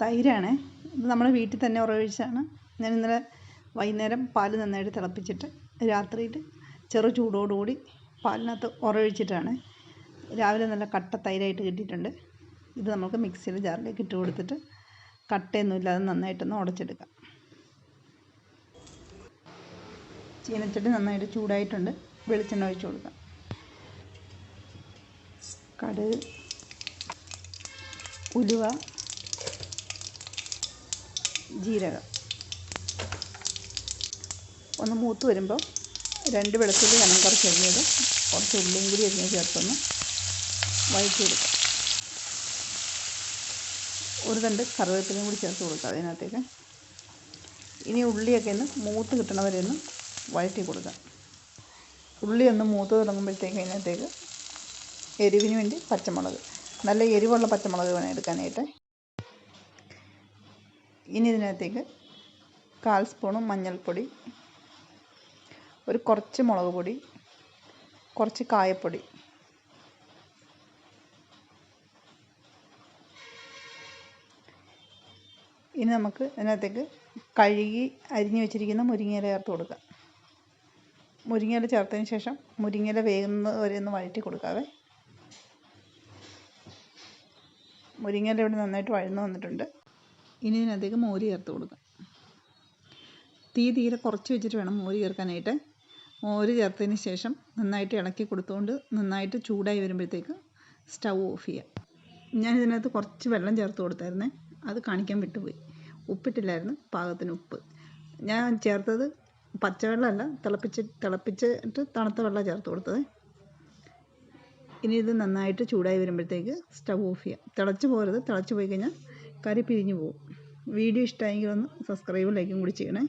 തൈരാണ്. ഇത് നമ്മൾ വീട്ടിൽ തന്നെ ഉറവിച്ചാണ്. ഞാൻ ഇന്നലെ വൈകുന്നേരം പാൽ നന്നായിട്ട് തിളപ്പിച്ചിട്ട് രാത്രിയിൽ ചെറു ചൂടോടുകൂടി പാലിനകത്ത് ഉറവിച്ചിട്ടാണ്. രാവിലെ നല്ല കട്ട തൈരായിട്ട് കിട്ടിയിട്ടുണ്ട്. ഇത് നമുക്ക് മിക്സിയിൽ ജാറിലേക്ക് ഇട്ട് കൊടുത്തിട്ട് കട്ടയൊന്നും ഇല്ലാതെ നന്നായിട്ടൊന്ന് ഉടച്ചെടുക്കാം. ചീനച്ചട്ടി നന്നായിട്ട് ചൂടായിട്ടുണ്ട്. വെളിച്ചെണ്ണ ഒഴിച്ച് കൊടുക്കാം. കടുക് ഉലുവ ജീരകം. ഒന്ന് മൂത്ത് വരുമ്പോൾ രണ്ട് വെളുത്തുള്ളി കനം കുറച്ച് അരിഞ്ഞത് കുറച്ച് ഉള്ളിയും കൂടി അരിഞ്ഞ് ചേർത്തൊന്ന് വഴറ്റി കൊടുക്കാം ഒരു തണ്ട് കറിവേപ്പിലയും കൂടി ചേർത്ത് കൊടുക്കുക അതിനകത്തേക്ക്. ഇനി ഉള്ളിയൊക്കെ ഒന്ന് മൂത്ത് കിട്ടണ ഒന്ന് വഴറ്റി കൊടുക്കാം. ഉള്ളി ഒന്ന് മൂത്ത് തുടങ്ങുമ്പോഴത്തേക്ക് അതിനകത്തേക്ക് എരിവിന് വേണ്ടി പച്ചമുളക്. നല്ല എരിവുള്ള പച്ചമുളക് വേണം എടുക്കാനായിട്ട്. ഇനി ഇതിനകത്തേക്ക് കാൽ സ്പൂണും മഞ്ഞൾപ്പൊടി ഒരു കുറച്ച് മുളക് പൊടി കുറച്ച് കായപ്പൊടി. ഇനി നമുക്ക് ഇതിനകത്തേക്ക് കഴുകി അരിഞ്ഞു വെച്ചിരിക്കുന്ന മുരിങ്ങയില ചേർത്ത് കൊടുക്കാം. മുരിങ്ങയില ചേർത്തതിന് ശേഷം മുരിങ്ങയില വേകുന്നത് വരെ ഒന്ന് വഴറ്റി കൊടുക്കാവേ. മുരിങ്ങയില ഇവിടെ നന്നായിട്ട് വഴന്നു വന്നിട്ടുണ്ട്. ഇനി ഇതിനകത്തേക്ക് മോര് ചേർത്ത് കൊടുക്കാം. തീ തീരെ കുറച്ച് വെച്ചിട്ട് വേണം മോര് ചേർക്കാനായിട്ട്. മോര് ചേർത്തതിന് ശേഷം നന്നായിട്ട് ഇളക്കി കൊടുത്തുകൊണ്ട് നന്നായിട്ട് ചൂടായി വരുമ്പോഴത്തേക്ക് സ്റ്റൗ ഓഫ് ചെയ്യാം. ഞാൻ ഇതിനകത്ത് കുറച്ച് വെള്ളം ചേർത്ത് കൊടുത്തായിരുന്നേ അത് കാണിക്കാൻ വിട്ടുപോയി. ഉപ്പിട്ടില്ലായിരുന്നു പാകത്തിന് ഉപ്പ്. ഞാൻ ചേർത്തത് പച്ചവെള്ളമല്ല തിളപ്പിച്ച് തിളപ്പിച്ചിട്ട് തണുത്ത വെള്ളം ചേർത്ത് കൊടുത്തത്. ഇനി ഇത് നന്നായിട്ട് ചൂടായി വരുമ്പോഴത്തേക്ക് സ്റ്റൗ ഓഫ് ചെയ്യാം. തിളച്ച് പോരുത് തിളച്ച് പോയി കഴിഞ്ഞാൽ കറി പിരിഞ്ഞു പോകും. വീഡിയോ ഇഷ്ടമായെങ്കിൽ ഒന്ന് സബ്സ്ക്രൈബും ലൈക്കും കൂടി ചെയ്യണേ.